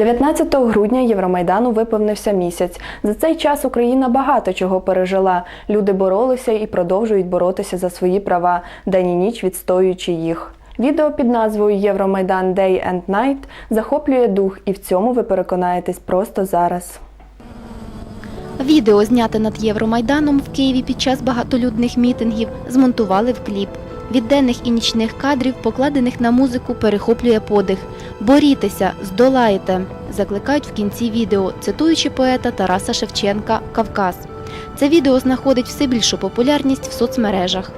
19 грудня Євромайдану виповнився місяць. За цей час Україна багато чого пережила. Люди боролися і продовжують боротися за свої права, день і ніч відстоюючи їх. Відео під назвою Євромайдан Day and Night захоплює дух, і в цьому ви переконаєтесь просто зараз. Відео, зняте над Євромайданом в Києві під час багатолюдних мітингів, змонтували в кліп. Від денних і нічних кадрів, покладених на музику, перехоплює подих. Борітеся, здолаєте, закликають в кінці відео, цитуючи поета Тараса Шевченка Кавказ. Це відео знаходить все більшу популярність в соцмережах.